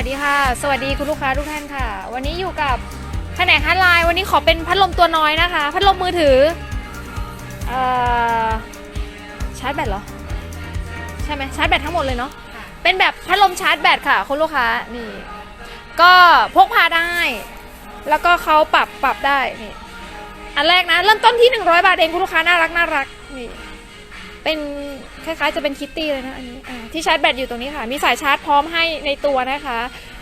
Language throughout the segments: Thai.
วัสดีค่ะ สวัสดีคุณลูกค้าทุกท่านค่ะ วันนี้อยู่กับแผนกฮาร์ดไลน์วันนี้ขอเป็นพัดลมตัวน้อยนะคะ พัดลมมือถือเอ่อชาร์จแบตเหรอ ใช่ไหมชาร์จแบตทั้งหมดเลยเนาะเป็นแบบพัดลมชาร์จแบตค่ะ คุณลูกค้านี่ ก็พกพาได้ แล้วก็เขาปรับปรับได้นี่อันแรกนะ เริ่มต้นที่ 100 บาทเองคุณลูกค้าน่ารักน่ารักนี่ เป็นคล้ายๆจะเป็นคิตตี้เลยนะอันนี้อ่าที่ชาร์จแบตอยู่ตรงนี้ค่ะ มีสายชาร์จพร้อมให้ในตัวนะคะ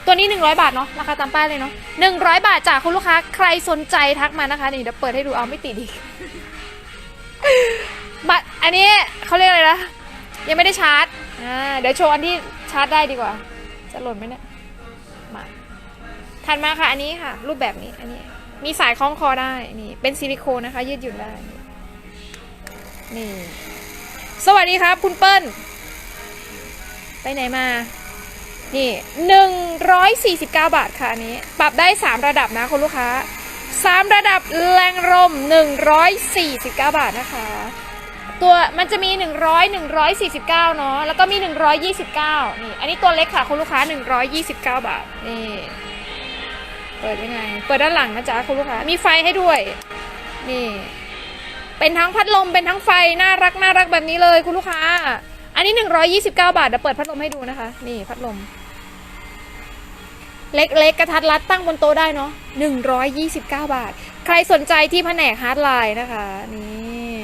ตัวนี้ 100 บาทเนาะราคาตามป้ายเลยเนาะ100 บาทจากคุณลูกค้าใครสนใจทักมานะคะนี่เดี๋ยวเปิดให้ดูเอาไม่ติดอีกบัตรอันนี้เขาเรียกอะไรนะยังไม่ได้ชาร์จอ่าเดี๋ยวโชว์อันที่ชาร์จได้ดีกว่า จะหล่นไหมเนี่ยมาถัดมาค่ะอันนี้ค่ะ รูปแบบนี้อันนี้ มีสายคล้องคอได้นี่เป็นซิลิโคนนะคะ ยืดหยุ่นได้นี่ สวัสดีครับ คุณเปิ้ล ไปไหนมา นี่หนึ่งร้อยสี่สิบเก้าบาทค่ะอันนี้ ปรับได้สามระดับนะคุณลูกค้าสามระดับแรงลมหนึ่งร้อยสี่สิบเก้าบาทนะคะ ตัวมันจะมี100 149เนาะ แล้วก็มี129นี่ อันนี้ตัวเล็กค่ะคุณลูกค้า129บาท นี่ เปิดยังไง เปิดด้านหลังนะจ๊ะคุณลูกค้า มีไฟให้ด้วย นี่ เป็นทั้งพัดลมเป็นทั้งไฟน่ารักน่ารักแบบนี้เลยคุณลูกค้า อันนี้ 129 บาทเดี๋ยวเปิดพัดลมให้ดูนะคะ นี่พัดลม เล็กๆกระทัดรัดตั้งบนโต๊ะได้เนาะ129 บาท ใครสนใจที่แผนกฮาร์ดไลน์นะคะ นี่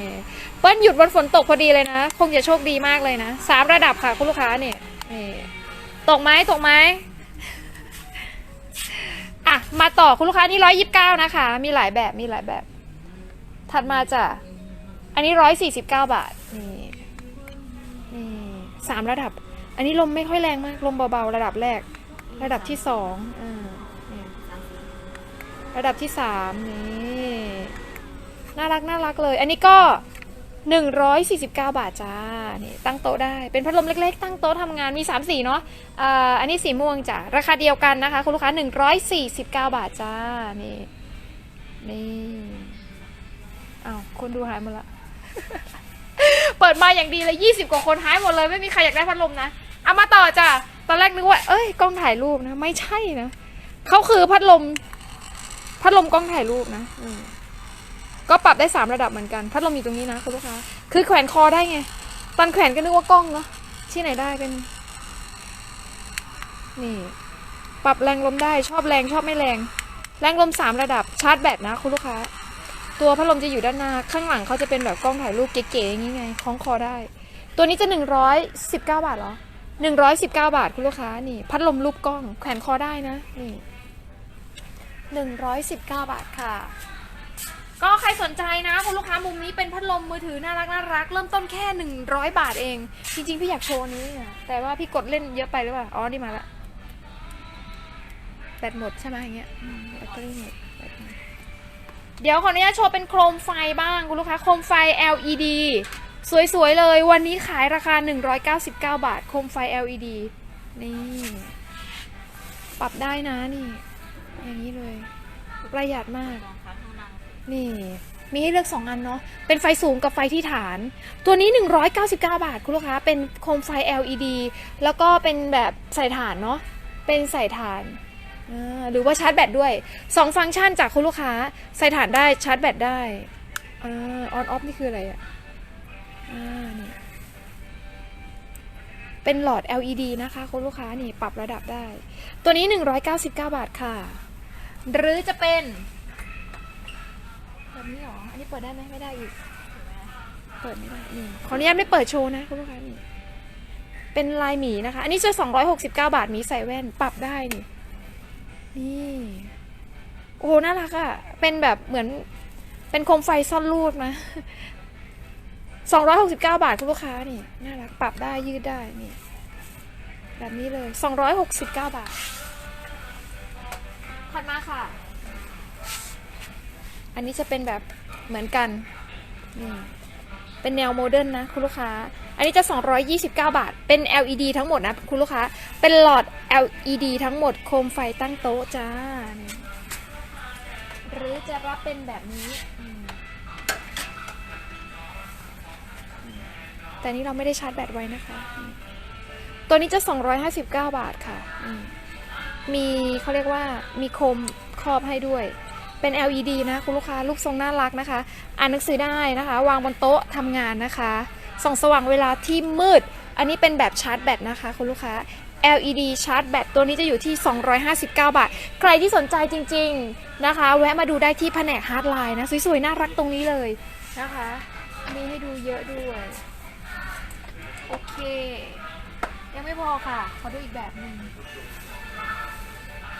เปิ้ลหยุดวันฝนตกพอดีเลยนะ คงจะโชคดีมากเลยนะสามระดับค่ะคุณลูกค้านี่นี่ตกไหมตกไหมอะมาต่อคุณลูกค้านี่ร้อยยิบเก้านะคะ มีหลายแบบมีหลายแบบ ถัดมาจ้ะ อันนี้ร้อยสี่สิบเก้าบาท นี่ นี่สามระดับ อันนี้ลมไม่ค่อยแรงมาก ลมเบาๆ ระดับแรก ระดับที่สองอ่าระดับที่สามนี่น่ารักน่ารักเลย อันนี้ก็หนึ่งร้อยสี่สิบเก้าบาทจ้า นี่ตั้งโต๊ะได้ เป็นพัดลมเล็กๆ ตั้งโต๊ะทำงาน มีสามสีเนาะอ่าอันนี้สีม่วงจ้ะ ราคาเดียวกันนะคะ คุณลูกค้าหนึ่งร้อยสี่สิบเก้าบาทจ้า นี่ นี่ อ้าวคนดูหายหมดละ เปิดมาอย่างดีเลยยี่สิบกว่าคนหายหมดเลย ไม่มีใครอยากได้พัดลมนะ เอามาต่อจ้ะ ตอนแรกนึกว่า เอ้ยกล้องถ่ายรูปนะ ไม่ใช่นะเขาคือพัดลม พัดลมกล้องถ่ายรูปนะอืมก็ปรับได้สามระดับเหมือนกัน พัดลมอยู่ตรงนี้นะคุณลูกค้า คือแขวนคอได้ไง ตอนแขวนก็นึกว่ากล้องเนาะ ที่ไหนได้เป็น นี่ ปรับแรงลมได้ ชอบแรงชอบไม่แรง แรงลมสามระดับ ชาร์จแบตนะคุณลูกค้า ตัวพัดลมจะอยู่ด้านหน้า ข้างหลังเขาจะเป็นแบบกล้องถ่ายรูปเก๋ๆอย่างนี้ไงคล้องคอได้ ตัวนี้จะหนึ่งร้อยสิบเก้าบาทเหรอหนึ่งร้อยสิบเก้าบาทคุณลูกค้านี่ พัดลมรูปกล้องแขวนคอได้นะนี่หนึ่งร้อยสิบเก้าบาทค่ะ ก็ใครสนใจนะคุณลูกค้ามุมนี้เป็นพัดลมมือถือน่ารักน่ารักเริ่มต้นแค่หนึ่งร้อยบาทเอง จริงๆ พี่อยากโชว์นี้อะแต่ว่าพี่กดเล่นเยอะไปหรือเปล่าอ๋อนี่มาละแบตหมดใช่ไหมอย่างเงี้ยอืมแบตเตอรี่หมดแบตหมด เดี๋ยวขออนุญาตโชว์เป็นโคมไฟบ้างคุณลูกค้าโคมไฟ LED สวยๆเลย วันนี้ขายราคา 199 บาท โคมไฟ LED นี่ ปรับได้นะนี่ อย่างนี้เลย ประหยัดมาก นี่ มีให้เลือก 2 อันเนาะ เป็นไฟสูงกับไฟที่ฐาน ตัวนี้ 199 บาท คุณลูกค้า เป็นโคมไฟ LED แล้วก็เป็นแบบใส่ฐานเนาะ เป็นใส่ฐาน หรือว่าชาร์จแบตด้วย 2 ฟังก์ชันจากคุณลูกค้า ใส่ฐานได้ชาร์จแบตได้ออนออฟนี่คืออะไรอะอ่านี่เป็นหลอด LED นะคะคุณลูกค้านี่ปรับระดับได้ ตัวนี้ 199 บาทค่ะ หรือจะเป็นแบบนี้หรอ อันนี้เปิดได้ไหมไม่ได้อีก เปิดไม่ได้นี่ขออนุญาตไม่เปิดโชว์นะคุณลูกค้านี่เป็นลายหมีนะคะ อันนี้จะ 269 บาทหมีใส่แว่นปรับได้นี่ นี่ โอ้โหน่ารักอะ่ะ เป็นแบบเหมือน เป็นโคมไฟซ่อนรูดนะ269บาทคุณลูกค้านี่ น่ารัก ปรับได้ยืดได้ นี่ แบบนี้เลย269บาทถัดมาค่ะ อันนี้จะเป็นแบบเหมือนกัน นี่ เป็นแนวโมเดิร์นนะ คุณลูกค้า อันนี้จะ 229 บาท เป็น LED ทั้งหมดนะ คุณลูกค้า เป็นหลอด LED ทั้งหมด โคมไฟตั้งโต๊ะจ้า หรือจะรับเป็นแบบนี้ แต่นี้เราไม่ได้ชาร์จแบตไว้นะคะ ตัวนี้จะ 259 บาทค่ะมมีเขาเรียกว่ามีโคมครอบให้ด้วยเป็น LED นะคุณลูกค้า ลูกทรงน่ารักนะคะ อ่านหนังสือได้นะคะ วางบนโต๊ะทำงานนะคะ ส่องสว่างเวลาที่มืด อันนี้เป็นแบบชาร์จแบตนะคะคุณลูกค้า LED ชาร์จแบตตัวนี้จะอยู่ที่ 259 บาท ใครที่สนใจจริงๆนะคะ แวะมาดูได้ที่แผนกฮาร์ดไลน์นะ สวยๆ น่ารักตรงนี้เลยนะคะ มีให้ดูเยอะด้วย โอเค ยังไม่พอค่ะ ขอดูอีกแบบหนึ่ง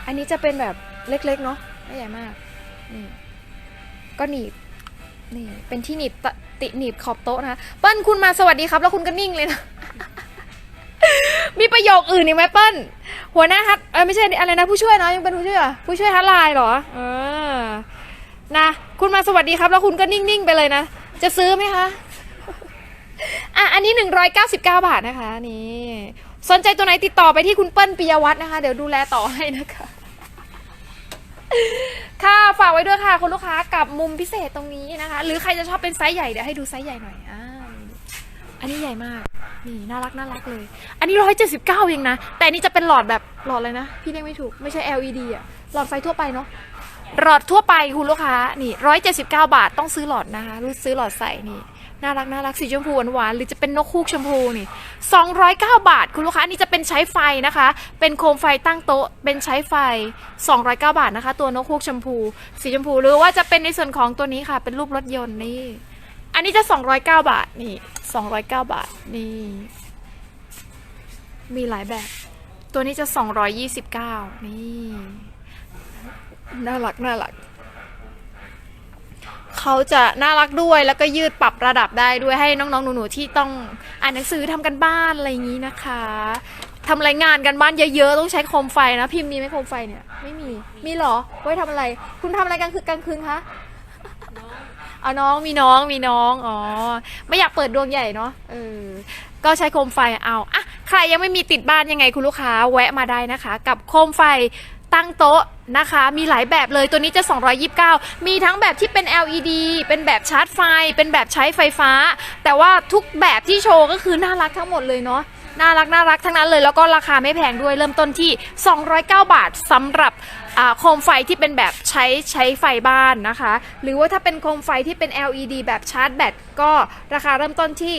อันนี้จะเป็นแบบเล็กๆ เนาะไม่ใหญ่มาก นี่ ก็หนีบ นี่เป็นที่หนีบติหนีบขอบโต๊ะนะคะเปิ้ลคุณมาสวัสดีครับ แล้วคุณก็นิ่งเลยนะ มีประโยคอื่นอีกไหมเปิ้ลหัวหน้าฮัทเออไม่ใช่อะไรนะผู้ช่วยเนาะยังเป็นผู้ช่วยเหรอผู้ช่วยฮัทไลน์เหรอเออนะคุณมาสวัสดีครับ แล้วคุณก็นิ่งๆไปเลยนะ จะซื้อไหมคะอะอันนี้ 199 บาทนะคะนี่สนใจตัวไหนติดต่อไปที่คุณเปิ้ลปิยวัฒน์นะคะ เดี๋ยวดูแลต่อให้นะคะ ค่ะฝากไว้ด้วยค่ะคุณลูกค้ากับมุมพิเศษตรงนี้นะคะ หรือใครจะชอบเป็นไซส์ใหญ่เดี๋ยวให้ดูไซส์ใหญ่หน่อยอ่าอันนี้ใหญ่มากนี่น่ารักน่ารักเลย อันนี้179เองนะ แต่อันนี้จะเป็นหลอดแบบหลอดเลยนะ พี่เรียกไม่ถูกไม่ใช่ LED อะหลอดไฟทั่วไปเนาะหลอดทั่วไปคุณลูกค้านี่ร้อยเจ็ดสิบเก้าบาทต้องซื้อหลอดนะคะรู้ซื้อหลอดใส่นี่ น่ารักน่ารักสีชมพูหวานๆหรือจะเป็นนกคูกชมพูนี่สองร้อยเก้าบาท คุณลูกค้านี่จะเป็นใช้ไฟนะคะ เป็นโคมไฟตั้งโต๊ะ เป็นใช้ไฟสองร้อยเก้าบาทนะคะ ตัวนกคูกชมพู สีชมพูหรือว่าจะเป็นในส่วนของตัวนี้ค่ะ เป็นรูปรถยนต์นี่ อันนี้จะสองร้อยเก้าบาทนี่สองร้อยเก้าบาทนี่ มีหลายแบบ ตัวนี้จะสองร้อยยี่สิบเก้านี่ น่ารักน่ารัก เขาจะน่ารักด้วยแล้วก็ยืดปรับระดับได้ด้วยให้น้องๆหนูๆที่ต้องอ่านหนังสือทำกันบ้านอะไรอย่างนี้นะคะทำรายงานกันบ้านเยอะๆต้องใช้โคมไฟนะ พิมพ์มีไหมโคมไฟเนี่ยไม่มีมีหรอไว้ทำอะไร คุณทำอะไรกลางคืนกลางคืนคะอ๋อน้องมีน้องมีน้องอ๋อไม่อยากเปิดดวงใหญ่เนาะเออก็ใช้โคมไฟเอาอะใครยังไม่มีติดบ้านยังไงคุณลูกค้าแวะมาได้นะคะ กับโคมไฟ ตั้งโต๊ะนะคะ มีหลายแบบเลยตัวนี้จะ 229 มีทั้งแบบที่เป็น LED เป็นแบบชาร์จไฟ เป็นแบบใช้ไฟฟ้า แต่ว่าทุกแบบที่โชว์ก็คือน่ารักทั้งหมดเลยเนาะน่ารักน่ารักทั้งนั้นเลยแล้วก็ราคาไม่แพงด้วยเริ่มต้นที่ 209 บาทสำหรับอ่าโคมไฟที่เป็นแบบใช้ใช้ไฟบ้านนะคะ หรือว่าถ้าเป็นโคมไฟที่เป็น LED แบบชาร์จแบตก็ราคาเริ่มต้นที่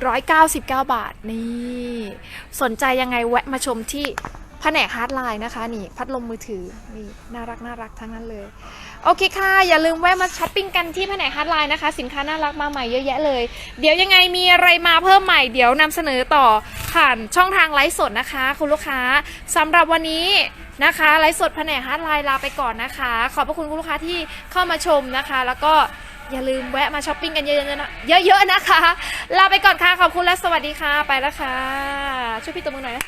199 บาทนี่ สนใจยังไงแวะมาชมที่ ผนกฮาร์ดไลน์นะคะนี่พัดลมมือถือนี่น่ารักน่ารักทั้งนั้นเลย โอเคค่ะ อย่าลืมแวะมาช้อปปิ้งกันที่แผนกฮาร์ดไลน์นะคะ สินค้าน่ารักมาใหม่เยอะแยะเลย เดี๋ยวยังไงมีอะไรมาเพิ่มใหม่เดี๋ยวนำเสนอต่อผ่านช่องทางไลฟ์สดนะคะ คุณลูกค้าสำหรับวันนี้นะคะไลฟ์สดแผนกฮาร์ดไลน์ลาไปก่อนนะคะ ขอบพระคุณคุณลูกค้าที่เข้ามาชมนะคะ แล้วก็อย่าลืมแวะมาช้อปปิ้งกันเยอะๆนะเยอะๆนะคะ ลาไปก่อนค่ะ ขอบคุณและสวัสดีค่ะ ไปแล้วค่ะ ช่วยพี่ตัวมือหน่อยนะ